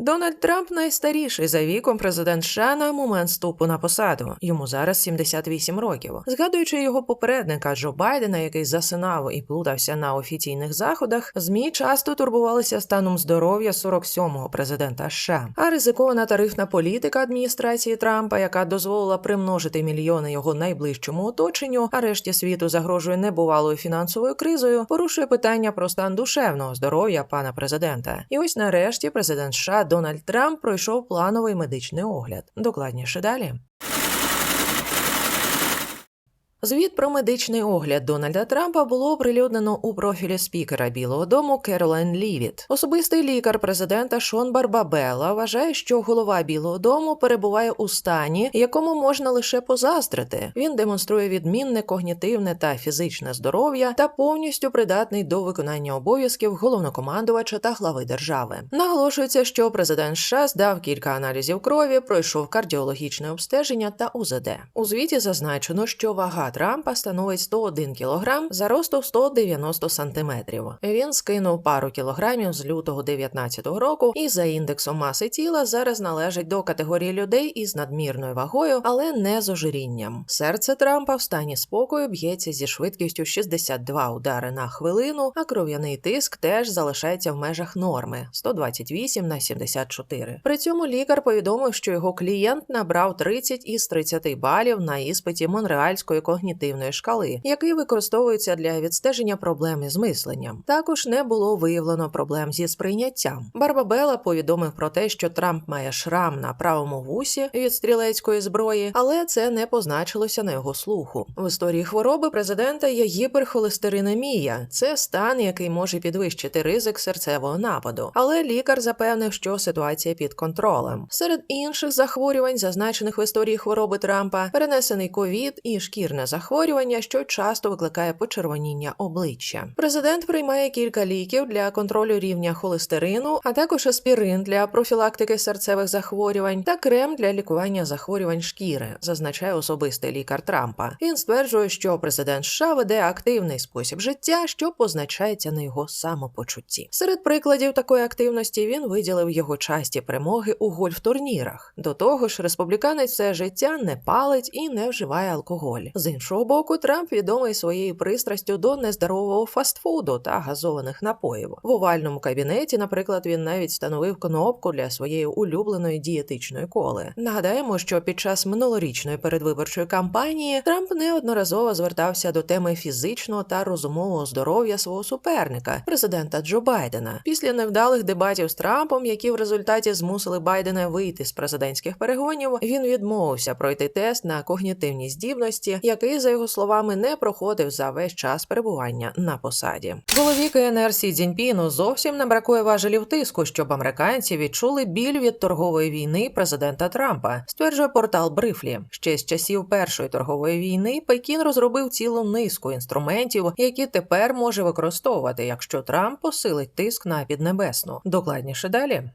Дональд Трамп найстаріший за віком президент США на момент вступу на посаду. Йому зараз 78 років. Згадуючи його попередника Джо Байдена, який засинав і плутався на офіційних заходах, змі часто турбувалися станом здоров'я 47-го президента США. А ризикована тарифна політика адміністрації Трампа, яка дозволила примножити мільйони його найближчому оточенню, а решті світу загрожує небувалою фінансовою кризою, порушує питання про стан душевного здоров'я пана президента. І ось нарешті президент США Дональд Трамп пройшов плановий медичний огляд. Докладніше далі. Звіт про медичний огляд Дональда Трампа було оприлюднено у профілі спікера Білого Дому Керолайн Лівіт. Особистий лікар президента Шон Барбабела вважає, що голова Білого Дому перебуває у стані, якому можна лише позаздрити. Він демонструє відмінне когнітивне та фізичне здоров'я та повністю придатний до виконання обов'язків головнокомандувача та глави держави. Наголошується, що президент США здав кілька аналізів крові, пройшов кардіологічне обстеження та УЗД. У звіті зазначено, що вага Трампа становить 101 кг за ростом 190 сантиметрів. Він скинув пару кілограмів з лютого 19-го року і за індексом маси тіла зараз належить до категорії людей із надмірною вагою, але не з ожирінням. Серце Трампа в стані спокою б'ється зі швидкістю 62 удари на хвилину, а кров'яний тиск теж залишається в межах норми 128 на 74. При цьому лікар повідомив, що його клієнт набрав 30 із 30 балів на іспиті Монреальської когнітивної шкали, який використовується для відстеження проблем із мисленням. Також не було виявлено проблем зі сприйняттям. Барбабела повідомив про те, що Трамп має шрам на правому вусі від стрілецької зброї, але це не позначилося на його слуху. В історії хвороби президента є гіперхолестеринемія. Це стан, який може підвищити ризик серцевого нападу. Але лікар запевнив, що ситуація під контролем. Серед інших захворювань, зазначених в історії хвороби Трампа, перенесений ковід і шкірне захворювання, що часто викликає почервоніння обличчя. Президент приймає кілька ліків для контролю рівня холестерину, а також аспірин для профілактики серцевих захворювань та крем для лікування захворювань шкіри, зазначає особистий лікар Трампа. Він стверджує, що президент США веде активний спосіб життя, що позначається на його самопочутті. Серед прикладів такої активності він виділив його часті перемоги у гольф-турнірах. До того ж, республіканець все життя не палить і не вживає алкоголь. З іншого боку, Трамп відомий своєю пристрастю до нездорового фастфуду та газованих напоїв. В овальному кабінеті, наприклад, він навіть встановив кнопку для своєї улюбленої дієтичної коли. Нагадаємо, що під час минулорічної передвиборчої кампанії Трамп неодноразово звертався до теми фізичного та розумового здоров'я свого суперника, президента Джо Байдена. Після невдалих дебатів з Трампом, які в результаті змусили Байдена вийти з президентських перегонів, він відмовився пройти тест на когнітивні здібності, який, за його словами, не проходив за весь час перебування на посаді. Голові КНР Сі Цзіньпіну зовсім не бракує важелів тиску, щоб американці відчули біль від торгової війни президента Трампа, стверджує портал Брифлі. Ще з часів першої торгової війни Пекін розробив цілу низку інструментів, які тепер може використовувати, якщо Трамп посилить тиск на піднебесну. Докладніше далі.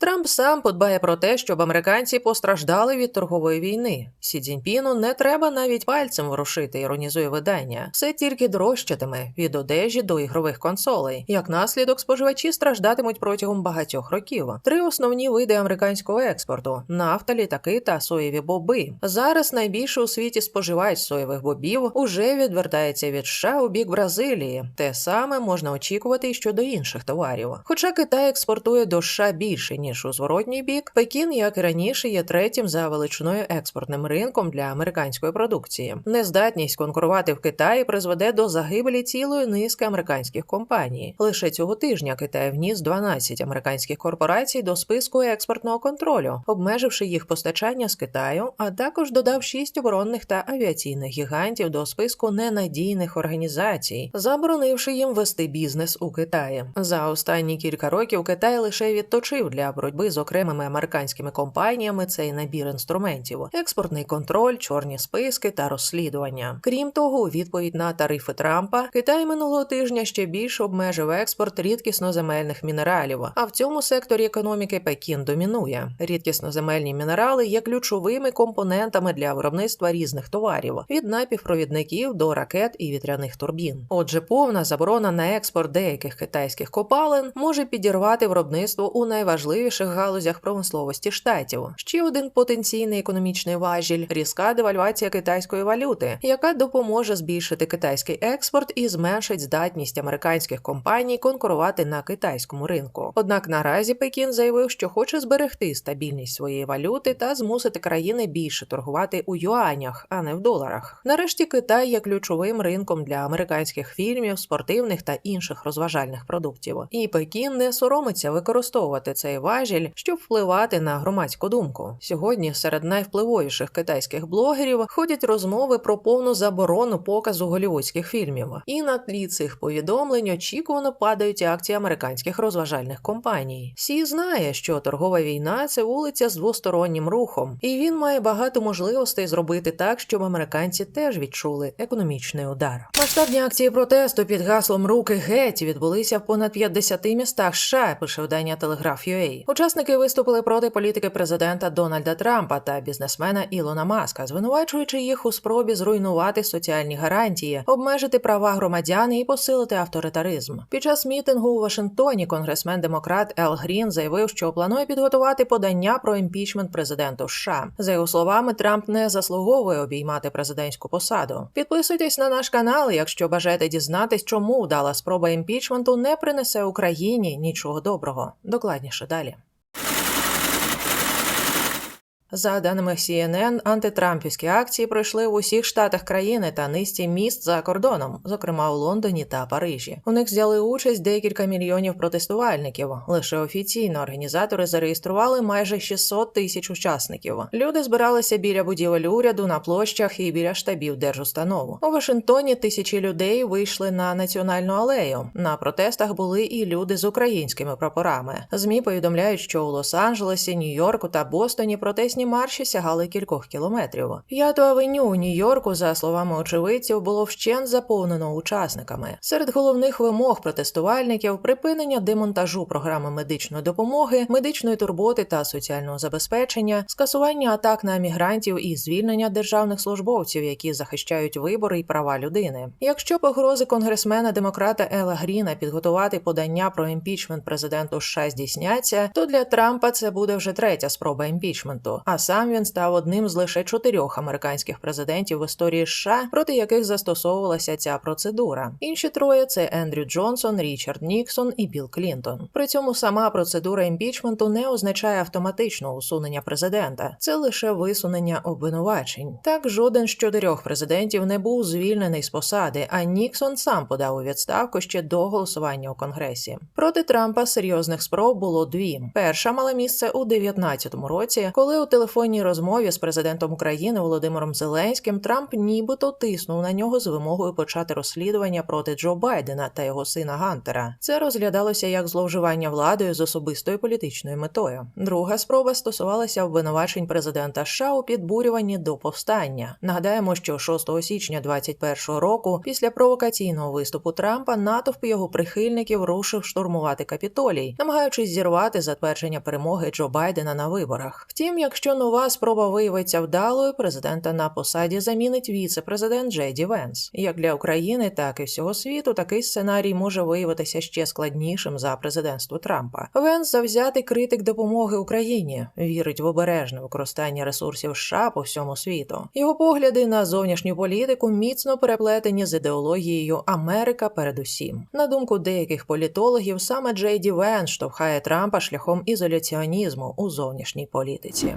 Трамп сам подбає про те, щоб американці постраждали від торгової війни. Сі Цзіньпіну не треба навіть пальцем ворушити, іронізує видання. Все тільки дорожчатиме від одежі до ігрових консолей. Як наслідок, споживачі страждатимуть протягом багатьох років. Три основні види американського експорту: нафта, літаки та соєві боби. Зараз найбільше у світі споживач соєвих бобів уже відвертається від США у бік Бразилії. Те саме можна очікувати і щодо інших товарів. Хоча Китай експортує до США більше ніж у зворотній бік, Пекін, як і раніше, є третім за величиною експортним ринком для американської продукції. Нездатність конкурувати в Китаї призведе до загибелі цілої низки американських компаній. Лише цього тижня Китай вніс 12 американських корпорацій до списку експортного контролю, обмеживши їх постачання з Китаю, а також додав 6 оборонних та авіаційних гігантів до списку ненадійних організацій, заборонивши їм вести бізнес у Китаї. За останні кілька років Китай лише відточив для боротьби з окремими американськими компаніями цей набір інструментів: експортний контроль, чорні списки та розслідування. Крім того, у відповідь на тарифи Трампа Китай минулого тижня ще більше обмежив експорт рідкісноземельних мінералів. А в цьому секторі економіки Пекін домінує. Рідкісноземельні мінерали є ключовими компонентами для виробництва різних товарів від напівпровідників до ракет і вітряних турбін. Отже, повна заборона на експорт деяких китайських копалин може підірвати виробництво у найважливіших галузях промисловості штатів. Ще один потенційний економічний важіль різка девальвація китайської валюти, яка допоможе збільшити китайський експорт і зменшить здатність американських компаній конкурувати на китайському ринку. Однак наразі Пекін заявив, що хоче зберегти стабільність своєї валюти та змусити країни більше торгувати у юанях, а не в доларах. Нарешті Китай є ключовим ринком для американських фільмів, спортивних та інших розважальних продуктів. І Пекін не соромиться використовувати цей важіль, щоб впливати на громадську думку. Сьогодні серед найвпливовіших китайських блогерів ходять розмови про повну заборону показу голівудських фільмів. І на тлі цих повідомлень очікувано падають акції американських розважальних компаній. Сі знає, що торгова війна це вулиця з двостороннім рухом, і він має багато можливостей зробити так, щоб американці теж відчули економічний удар. Масштабні акції протесту під гаслом Руки геть відбулися в понад 50 містах США, пише видання Telegraph.ua. Учасники виступили проти політики президента Дональда Трампа та бізнесмена Ілона Маска, звинувачуючи їх у спробі зруйнувати соціальні гарантії, обмежити права громадян і посилити авторитаризм. Під час мітингу у Вашингтоні конгресмен демократ Ел Грін заявив, що планує підготувати подання про імпічмент президенту США. За його словами, Трамп не заслуговує обіймати президентську посаду. Підписуйтесь на наш канал, якщо бажаєте дізнатись, чому вдала спроба імпічменту не принесе Україні нічого доброго. Докладніше далі. За даними CNN, антитрампівські акції пройшли в усіх штатах країни та низці міст за кордоном, зокрема у Лондоні та Парижі. У них взяли участь декілька мільйонів протестувальників. Лише офіційно організатори зареєстрували майже 600 тисяч учасників. Люди збиралися біля будівель уряду на площах і біля штабів держустанов. У Вашингтоні тисячі людей вийшли на національну алею. На протестах були і люди з українськими прапорами. Змі повідомляють, що у Лос-Анджелесі, Нью-Йорку та Бостоні протестні марші сягали кількох кілометрів. П'яту авеню у Нью-Йорку, за словами очевидців, було вщент заповнено учасниками. Серед головних вимог протестувальників припинення демонтажу програми медичної допомоги, медичної турботи та соціального забезпечення, скасування атак на мігрантів і звільнення державних службовців, які захищають вибори і права людини. Якщо погрози конгресмена демократа Ела Гріна підготувати подання про імпічмент президенту США здійсняться, то для Трампа це буде вже третя спроба імпічменту. А сам він став одним з лише чотирьох американських президентів в історії США, проти яких застосовувалася ця процедура. Інші троє це Ендрю Джонсон, Річард Ніксон і Білл Клінтон. При цьому сама процедура імпічменту не означає автоматичного усунення президента, це лише висунення обвинувачень. Так жоден з чотирьох президентів не був звільнений з посади, а Ніксон сам подав у відставку ще до голосування у конгресі. Проти Трампа серйозних спроб було дві. Перша мала місце у 19-му році, коли у телефонній розмові з президентом України Володимиром Зеленським Трамп нібито тиснув на нього з вимогою почати розслідування проти Джо Байдена та його сина Гантера. Це розглядалося як зловживання владою з особистою політичною метою. Друга спроба стосувалася обвинувачень президента США у підбурюванні до повстання. Нагадаємо, що 6 січня 2021 року, після провокаційного виступу Трампа, натовп його прихильників рушив штурмувати капітолій, намагаючись зірвати затвердження перемоги Джо Байдена на виборах. Втім, якщо нова спроба виявиться вдалою, президента на посаді замінить віце-президент Джей Венс. Як для України, так і всього світу такий сценарій може виявитися ще складнішим за президентство Трампа. Венс завзятий критик допомоги Україні, вірить в обережне використання ресурсів США по всьому світу. Його погляди на зовнішню політику міцно переплетені з ідеологією Америка передусім. На думку деяких політологів, саме Джей Ді Венс штовхає Трампа шляхом ізоляціонізму у зовнішній політиці.